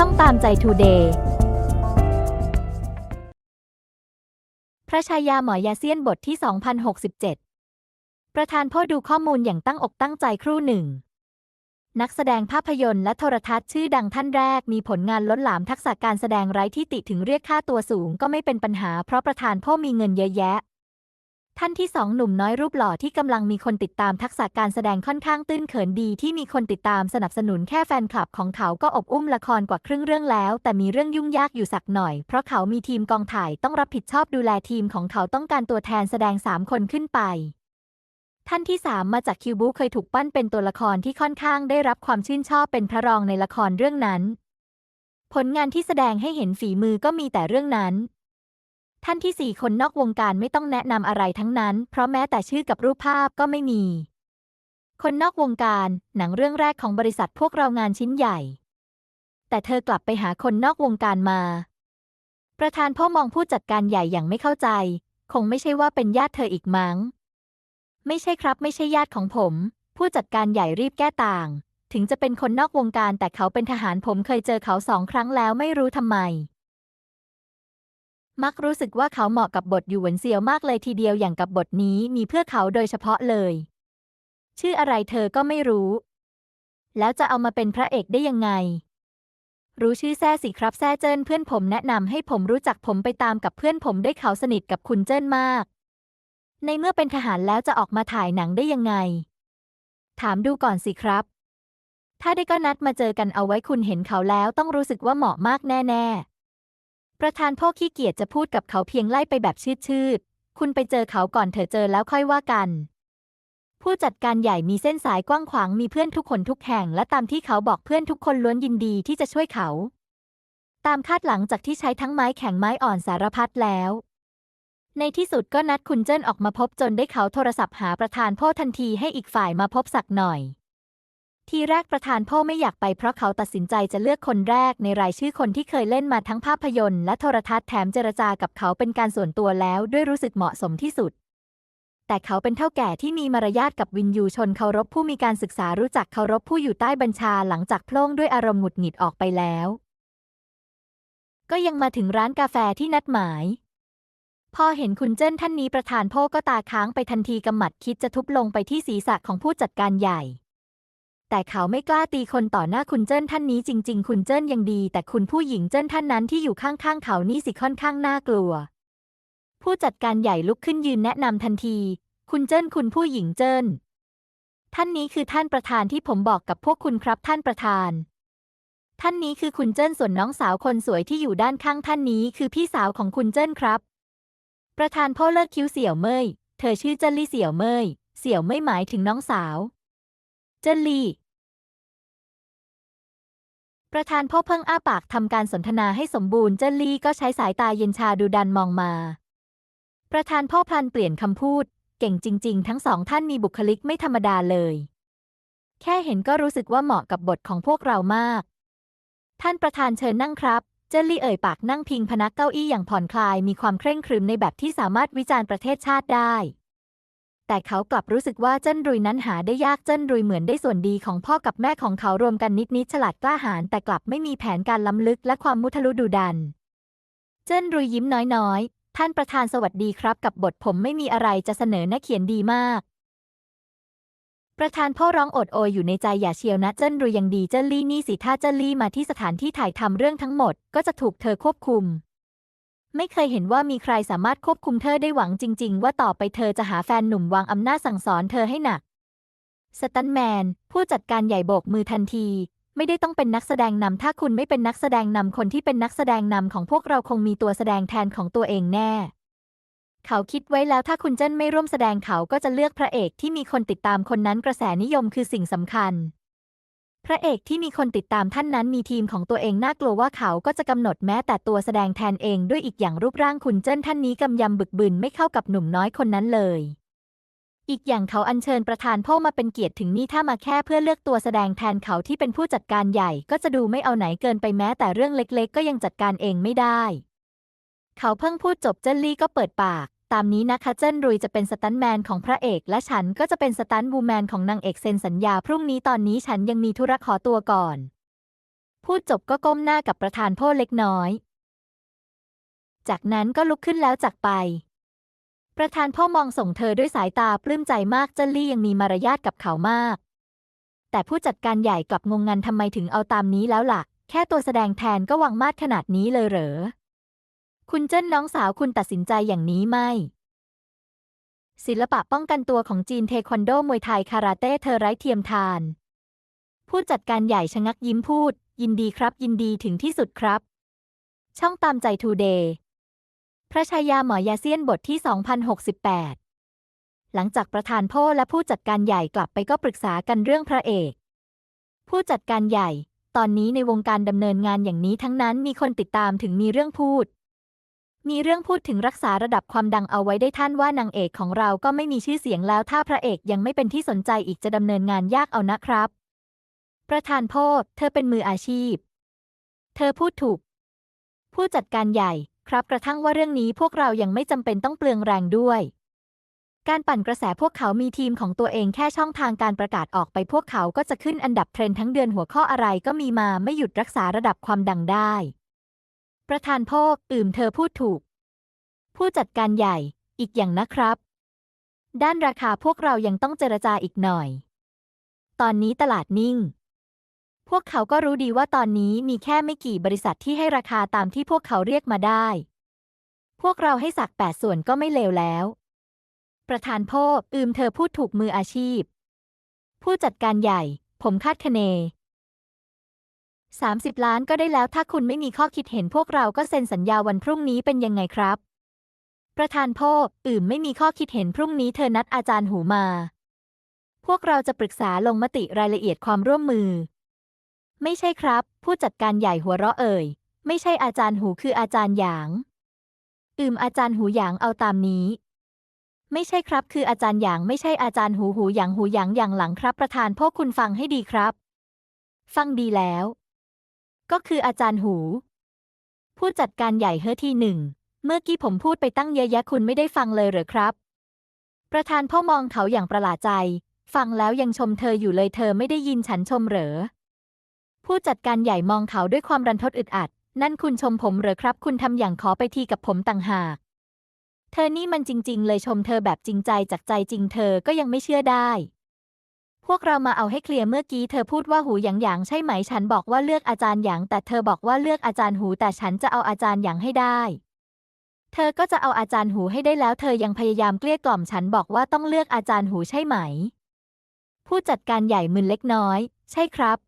ช่องตามใจทูเดย์พระชายาหมอยาเซียนบทที่ 2067 ประธานพ่อดูข้อมูลอย่างตั้งอกตั้งใจครู่หนึ่ง นักแสดงภาพยนตร์และโทรทัศน์ชื่อดังท่านแรกมีผลงานล้นหลามทักษะการแสดงไร้ที่ติถึงเรียกค่าตัวสูงก็ไม่เป็นปัญหาเพราะประธานพ่อมีเงินเยอะแยะ ท่านที่สองหนุ่มน้อยรูปหล่อที่กำลังมีคนติดตามทักษะการแสดงค่อนข้างตื้นเขินดีที่มีคนติดตามสนับสนุนแค่แฟนคลับของเขาก็อบอุ้มละครกว่าครึ่งเรื่องแล้ว แต่มีเรื่องยุ่งยากอยู่สักหน่อย เพราะเขามีทีมกองถ่ายต้องรับผิดชอบดูแลทีมของเขาต้องการตัวแทนแสดงสามคนขึ้นไป ท่านที่สามมาจากคิวบูเคยถูกปั้นเป็นตัวละครที่ค่อนข้างได้รับความชื่นชอบเป็นพระรองในละครเรื่องนั้น ผลงานที่แสดงให้เห็นฝีมือก็มีแต่เรื่องนั้น ท่านที่สี่คนนอกวงการไม่ต้องแนะนำอะไรทั้งนั้น เพราะแม้แต่ชื่อกับรูปภาพก็ไม่มี คนนอกวงการ หนังเรื่องแรกของบริษัทพวกเรางานชิ้นใหญ่ แต่เธอกลับไปหาคนนอกวงการมา ประธานพ่อมองผู้จัดการใหญ่อย่างไม่เข้าใจ คงไม่ใช่ว่าเป็นญาติเธออีกมั้ง ไม่ใช่ครับไม่ใช่ญาติของผม ผู้จัดการใหญ่รีบแก้ต่าง ถึงจะเป็นคนนอกวงการแต่เขาเป็นทหารผมเคยเจอเขาสองครั้งแล้วไม่รู้ทำไม มักรู้สึกว่าเขาเหมาะกับบทอยู่หวนเซียวมากเลยทีเดียวอย่างกับบทนี้มีเพื่อเขาโดยเฉพาะเลย ชื่ออะไรเธอก็ไม่รู้ แล้วจะเอามาเป็นพระเอกได้ยังไง รู้ชื่อแซ่สิครับแซ่เจิ้นเพื่อนผมแนะนำให้ผมรู้จักผมไปตามกับเพื่อนผมได้เขาสนิทกับคุณเจิ้นมาก ในเมื่อเป็นทหารแล้วจะออกมาถ่ายหนังได้ยังไง ถามดูก่อนสิครับ ถ้าได้ก็นัดมาเจอกันเอาไว้คุณเห็นเขาแล้วต้องรู้สึกว่าเหมาะมากแน่ ๆ ประธานพ่อขี้เกียจจะพูดกับเขาเพียงไล่ไปแบบชืดๆ คุณไปเจอเขาก่อนเถอะเจอแล้วค่อยว่ากัน ผู้จัดการใหญ่มีเส้นสายกว้างขวางมีเพื่อนทุกคนทุกแห่ง และตามที่เขาบอกเพื่อนทุกคนล้วนยินดีที่จะช่วยเขา ตามคาดหลังจากที่ใช้ทั้งไม้แข็งไม้อ่อนสารพัดแล้ว ในที่สุดก็นัดคุณเจิ้นออกมาพบจนได้เขาโทรศัพท์หาประธานพ่อทันทีให้อีกฝ่ายมาพบสักหน่อย ทีแรกประธานพ่อไม่อยากไปเพราะเขาตัดสินใจจะเลือกคนแรกในรายชื่อคนที่เคยเล่นมาทั้งภาพยนตร์และโทรทัศน์แถมเจรจากับเขาเป็นการส่วนตัวแล้วด้วยรู้สึกเหมาะสมที่สุด แต่เขาเป็นเท่าแก่ที่มีมารยาทกับวินยูชนเคารพผู้มีการศึกษารู้จักเคารพผู้อยู่ใต้บัญชาหลังจากโพล่งด้วยอารมณ์หงุดหงิดออกไปแล้ว ก็ยังมาถึงร้านกาแฟที่นัดหมาย พอเห็นคุณเจิ้นท่านนี้ประธานพ่อก็ตาค้างไปทันทีกำหมัดคิดจะทุบลงไปที่ศีรษะของผู้จัดการใหญ่ แต่เขาไม่กล้าตีคนต่อหน้าคุณเจิ้นท่านนี้จริง ๆ คุณเจิ้นยังดี แต่คุณผู้หญิงเจิ้นท่านนั้นที่อยู่ข้างๆเขานี่สิค่อนข้างน่ากลัว ผู้จัดการใหญ่ลุกขึ้นยืนแนะนำทันที คุณเจิ้นคุณผู้หญิงเจิ้น ท่านนี้คือท่านประธานที่ผมบอกกับพวกคุณครับท่านประธาน ท่านนี้คือคุณเจิ้นส่วนน้องสาวคนสวยที่อยู่ด้านข้างท่านนี้คือพี่สาวของคุณเจิ้นครับ ประธานพ่อเลิกคิ้วเสี่ยวเมยเธอชื่อเจิ้นลี่เสี่ยวเมยเสี่ยวเมยหมายถึงน้องสาว จิ้นลี่ ประธานพ่อเพิ่งอ้าปากทำการสนทนาให้สมบูรณ์เจิ้นลี่ก็ใช้สายตาเย็นชาดูดันมองมา ประธานพ่อพลันเปลี่ยนคำพูด เก่งจริง ๆ ทั้งสองท่านมีบุคลิกไม่ธรรมดาเลย แค่เห็นก็รู้สึกว่าเหมาะกับบทของพวกเรามาก ท่านประธานเชิญนั่งครับเจลลี่เอ่ยปากนั่งพิงพนักเก้าอี้อย่างผ่อนคลายมีความเคร่งครึมในแบบที่สามารถวิจารณ์ประเทศชาติได้ แต่เขากลับรู้สึกว่าเจิ้นรุยนั้นหาได้ยากเจิ้นรุยเหมือนได้ส่วนดีของพ่อกับแม่ของเขารวมกันนิดนิดฉลาดกล้าหาญแต่กลับไม่มีแผนการล้ำลึกและความมุทะลุดุดัน เจิ้นรุยยิ้มน้อยๆ ท่านประธานสวัสดีครับกับบทผมไม่มีอะไรจะเสนอนะเขียนดีมาก ประธานพ่อร้องโอดโอยอยู่ในใจอย่าเชียวนะเจิ้นรุยยังดีเจิ้นลี่นี่สิถ้าเจิ้นลี่มาที่สถานที่ถ่ายทำเรื่องทั้งหมด ก็จะถูกเธอควบคุม ไม่เคยเห็นว่ามีใครสามารถควบคุมเธอได้หวังจริง ๆ ว่าต่อไปเธอจะหาแฟนหนุ่มวางอำนาจสั่งสอนเธอให้หนัก สตันแมน ผู้จัดการใหญ่โบกมือทันที ไม่ได้ต้องเป็นนักแสดงนำถ้าคุณไม่เป็นนักแสดงนำคนที่เป็นนักแสดงนำของพวกเราคงมีตัวแสดงแทนของตัวเองแน่ เขาคิดไว้แล้วถ้าคุณเจิ้นไม่ร่วมแสดงเขาก็จะเลือกพระเอกที่มีคนติดตามคนนั้นกระแสนิยมคือสิ่งสำคัญ พระเอกที่มีคนติดตามท่านนั้นมีทีมของตัวเองน่ากลัวว่าเขาก็จะกำหนดแม้แต่ตัวแสดงแทนเองด้วยอีกอย่างรูปร่างคุณเจิ้นท่านนี้กำยำบึกบึนไม่เข้ากับหนุ่มน้อยคนนั้นเลย อีกอย่างเขาอัญเชิญประธานพ่อมาเป็นเกียรติถึงนี่ถ้ามาแค่เพื่อเลือกตัวแสดงแทนเขาที่เป็นผู้จัดการใหญ่ก็จะดูไม่เอาไหนเกินไปแม้แต่เรื่องเล็ก ๆ ก็ยังจัดการเองไม่ได้ เขาเพิ่งพูดจบเจิ้นลี่ก็เปิดปาก ตามนี้นะคะเจิ้นรุยจะเป็นสตันแมนของพระเอก และฉันก็จะเป็นสตันท์วูแมนของนางเอกเซ็นสัญญา พรุ่งนี้ตอนนี้ฉันยังมีธุระขอตัวก่อน พูดจบก็ก้มหน้ากับประธานโพเล็กน้อย จากนั้นก็ลุกขึ้นแล้วจากไป ประธานพ่อมองส่งเธอด้วยสายตาปลื้มใจมากเจนลี่ยังมีมารยาทกับเขามาก แต่ผู้จัดการใหญ่กลับงงงันทำไมถึงเอาตามนี้แล้วล่ะ แค่ตัวแสดงแทนก็วังมาดขนาดนี้เลยเหรอ คุณเจิ้นน้องสาวคุณตัดสินใจอย่างนี้ไหมศิลปะป้องกันตัวของจีนเทควันโดมวยไทยคาราเต้เธอไร้เทียมทาน ผู้จัดการใหญ่ชะงักยิ้มพูด ยินดีครับ ยินดีถึงที่สุดครับ ช่องตามใจทูเดย์พระชายาหมอยาเซียนบทที่ 2068 หลังจากประธานโพและผู้จัดการใหญ่กลับไปก็ปรึกษากันเรื่องพระเอก ผู้จัดการใหญ่ ตอนนี้ในวงการดำเนินงานอย่างนี้ทั้งนั้นมีคนติดตามถึงมีเรื่องพูด มีเรื่องพูดถึงรักษาระดับความดังเอาไว้ได้ท่านว่านางเอกของเราก็ไม่มีชื่อเสียงแล้ว ถ้าพระเอกยังไม่เป็นที่สนใจอีกจะดำเนินงานยากเอานะครับ ประธานโพเธอเป็นมืออาชีพ เธอพูดถูก ผู้จัดการใหญ่ ครับกระทั่งว่าเรื่องนี้พวกเรายังไม่จำเป็นต้องเปลืองแรงด้วย การปั่นกระแสพวกเขามีทีมของตัวเองแค่ช่องทางการประกาศออกไปพวกเขาก็จะขึ้นอันดับเทรนด์ทั้งเดือนหัวข้ออะไรก็มีมาไม่หยุดรักษาระดับความดังได้ ประธานโพกอื่มเธอพูดถูก ผู้จัดการใหญ่อีกอย่างนะครับ ด้านราคาพวกเรายังต้องเจรจาอีกหน่อย ตอนนี้ตลาดนิ่ง พวกเขาก็รู้ดีว่าตอนนี้มีแค่ไม่กี่บริษัทที่ให้ราคาตามที่พวกเขาเรียกมาได้ พวกเราให้สักแปดส่วนก็ไม่เลวแล้ว ประธานโพกอืมเธอพูดถูกมืออาชีพ ผู้จัดการใหญ่ ผมคาดคะเน 30 ล้านก็ได้แล้วถ้าคุณไม่มีข้อคิดเห็นพวกเราก็เซ็นสัญญาวันพรุ่งนี้เป็นยังไงครับ ประธานโพกอื่มไม่มีข้อคิดเห็นพรุ่งนี้เธอนัดอาจารย์หูมา พวกเราจะปรึกษาลงมติรายละเอียดความร่วมมือ ไม่ใช่ครับ ผู้จัดการใหญ่หัวเราะเอ่ย ไม่ใช่อาจารย์หูคืออาจารย์หยาง อืมอาจารย์หูหยางเอาตามนี้ไม่ใช่ครับ คืออาจารย์หยางไม่ใช่อาจารย์หูหูหยางหูหยางอย่างหลังครับ ประธานพวกคุณฟังให้ดีครับ ฟังดีแล้ว ก็คืออาจารย์หู ผู้จัดการใหญ่เฮอที่หนึ่ง เมื่อกี้ผมพูดไปตั้งเยอะแยะคุณไม่ได้ฟังเลยเหรอครับ ประธานพ่อมองเขาอย่างประหลาดใจ ฟังแล้วยังชมเธออยู่เลยเธอไม่ได้ยินฉันชมเหรอ ผู้จัดการใหญ่มองเขาด้วยความรันทดอึดอัด นั่นคุณชมผมเหรอครับ คุณทำอย่างขอไปทีกับผมต่างหาก เธอนี่มันจริง ๆ เลยชมเธอแบบจริงใจจากใจจริงเธอก็ยังไม่เชื่อได้ พวกเรามาเอาให้เคลียร์เมื่อกี้เธอพูดว่าหูหยางหยางใช่ไหมฉันบอกว่าเลือกอาจารย์หยางแต่เธอบอกว่าเลือกอาจารย์หูแต่ฉันจะเอาอาจารย์หยางให้ได้ เธอก็จะเอาอาจารย์หูให้ได้แล้ว เธอยังพยายามเกลี้ยกล่อมฉันบอกว่าต้องเลือกอาจารย์หูใช่ไหม ผู้จัดการใหญ่มึนเล็กน้อย ใช่ครับ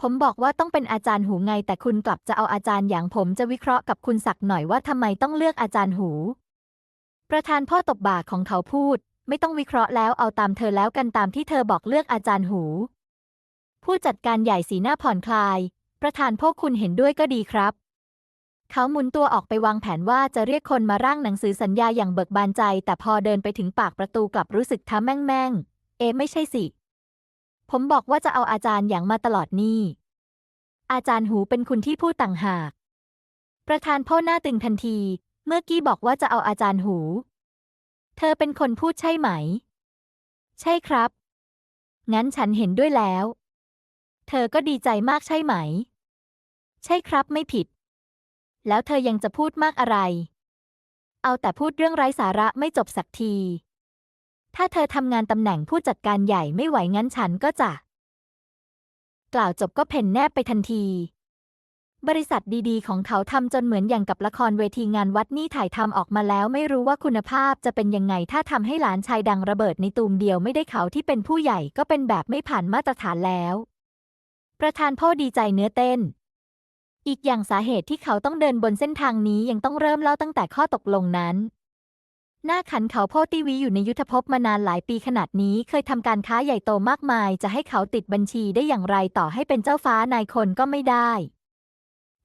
ผมบอกว่าต้องเป็นอาจารย์หูไง แต่คุณกลับจะเอาอาจารย์อย่างผมจะวิเคราะห์กับคุณสักหน่อยว่าทำไมต้องเลือกอาจารย์หู ประธานพ่อตบบ่าของเขาพูด ไม่ต้องวิเคราะห์แล้วเอาตามเธอแล้วกันตามที่เธอบอกเลือกอาจารย์หู ผู้จัดการใหญ่สีหน้าผ่อนคลาย ประธานพวกคุณเห็นด้วยก็ดีครับ เขาหมุนตัวออกไปวางแผนว่าจะเรียกคนมาร่างหนังสือสัญญาอย่างเบิกบานใจ แต่พอเดินไปถึงปากประตูกลับรู้สึกท้าแม่งแม่งเอไม่ใช่สิ ผมบอกว่าจะเอาอาจารย์อย่างมาตลอดนี่ อาจารย์หูเป็นคุณที่พูดต่างหาก ประธานพ่อหน้าตึงทันที เมื่อกี้บอกว่าจะเอาอาจารย์หู เธอเป็นคนพูดใช่ไหม ใช่ครับ งั้นฉันเห็นด้วยแล้ว เธอก็ดีใจมากใช่ไหม ใช่ครับไม่ผิด แล้วเธอยังจะพูดมากอะไร เอาแต่พูดเรื่องไร้สาระไม่จบสักที ถ้าเธอทำงานตำแหน่งผู้จัดการใหญ่ไม่ไหวงั้นฉันก็จะ กล่าวจบก็เพ่นแนบไปทันที บริษัทดีๆ ของเขาทำจนเหมือนอย่างกับละครเวทีงานวัดนี่ถ่ายทำออกมาแล้วไม่รู้ว่าคุณภาพจะเป็นยังไง ถ้าทำให้หลานชายดังระเบิดในตูมเดียวไม่ได้เขาที่เป็นผู้ใหญ่ก็เป็นแบบไม่ผ่านมาตรฐานแล้ว ประธานพ่อดีใจเนื้อเต้น อีกอย่างสาเหตุที่เขาต้องเดินบนเส้นทางนี้ยังต้องเริ่มเล่าตั้งแต่ข้อตกลงนั้น หน้าขันเขาโพตีวีอยู่ในยุทธภพมานานหลายปีขนาดนี้เคยทำการค้าใหญ่โตมากมาย จะให้เขาติดบัญชีได้อย่างไรต่อให้เป็นเจ้าฟ้านายคนก็ไม่ได้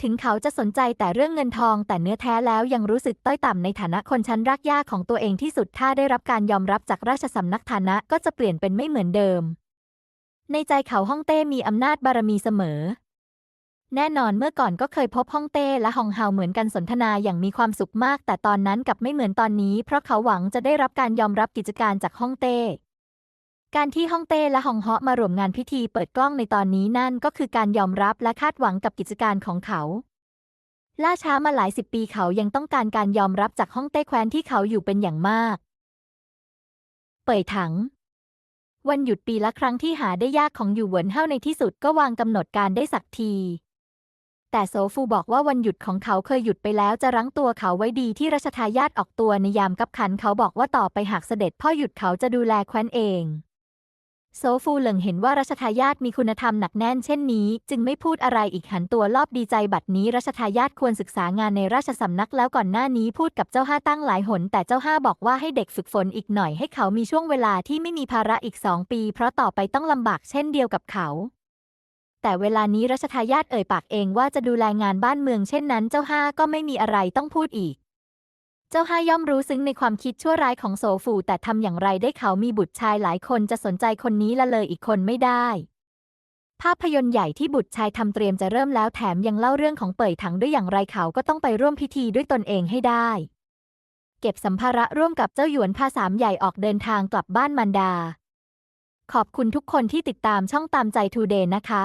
ถึงเขาจะสนใจแต่เรื่องเงินทอง แต่เนื้อแท้แล้วยังรู้สึกต้อยต่ำในฐานะคนชั้นรากหญ้าของตัวเองที่สุดถ้าได้รับการยอมรับจากราชสำนักฐานะก็จะเปลี่ยนเป็นไม่เหมือนเดิม ในใจเขาฮ่องเต้มีอำนาจบารมีเสมอ แน่นอนเมื่อก่อนก็เคยพบฮ่องเต้และฮองเฮาเหมือนกันสนทนาอย่างมีความสุขมาก แต่ตอนนั้นกับไม่เหมือนตอนนี้ เพราะเขาหวังจะได้รับการยอมรับกิจการจากฮ่องเต้ การที่ฮ่องเต้และฮองเฮาะมารวมงานพิธีเปิดกล้องในตอนนี้นั่นก็คือการยอมรับและคาดหวังกับกิจการของเขา ล่าช้ามาหลายสิบปีเขายังต้องการการยอมรับจากฮ่องเต้แคว้นที่เขาอยู่เป็นอย่างมาก เป่ยถัง วันหยุดปีละครั้งที่หาได้ยากของอยู่เหวินเฮาในที่สุดก็วางกำหนดการได้สักที แต่โซฟูบอกว่าวันหยุดของเขาเคยหยุดไปแล้วจะรั้งตัวเขาไว้ดีที่รัชทายาทออกตัวในยามกับขันเขาบอกว่าต่อไปหากเสด็จพ่อหยุดเขาจะดูแลแคว้นเอง โซฟูเหลิงเห็นว่ารัชทายาทมีคุณธรรมหนักแน่นเช่นนี้ จึงไม่พูดอะไรอีกหันตัวรอบดีใจบัดนี้รัชทายาทควรศึกษางานในราชสำนักแล้วก่อนหน้านี้พูดกับเจ้าห้าตั้งหลายหน แต่เจ้าห้าบอกว่าให้เด็กฝึกฝนอีกหน่อยให้เขามีช่วงเวลาที่ไม่มีภาระอีกสองปี เพราะต่อไปต้องลำบากเช่นเดียวกับเขา แต่เวลานี้รัชทายาทเอ่ยปากเองว่าจะดูแลงานบ้านเมืองเช่นนั้น เจ้าห้าก็ไม่มีอะไรต้องพูดอีก เจ้าห้าย่อมรู้ซึ้งในความคิดชั่วร้ายของโซฟูแต่ทำอย่างไรได้เขามีบุตรชายหลายคนจะสนใจคนนี้ละเลยอีกคนไม่ได้ ภาพยนตร์ใหญ่ที่บุตรชายทำเตรียมจะเริ่มแล้วแถมยังเล่าเรื่องของเป่ยถังด้วยอย่างไรเขาก็ต้องไปร่วมพิธีด้วยตนเองให้ได้ เก็บสัมภาระร่วมกับเจ้าหยวนพาสามใหญ่ออกเดินทางกลับบ้านมันดา ขอบคุณทุกคนที่ติดตามช่องตามใจทูเดย์นะคะ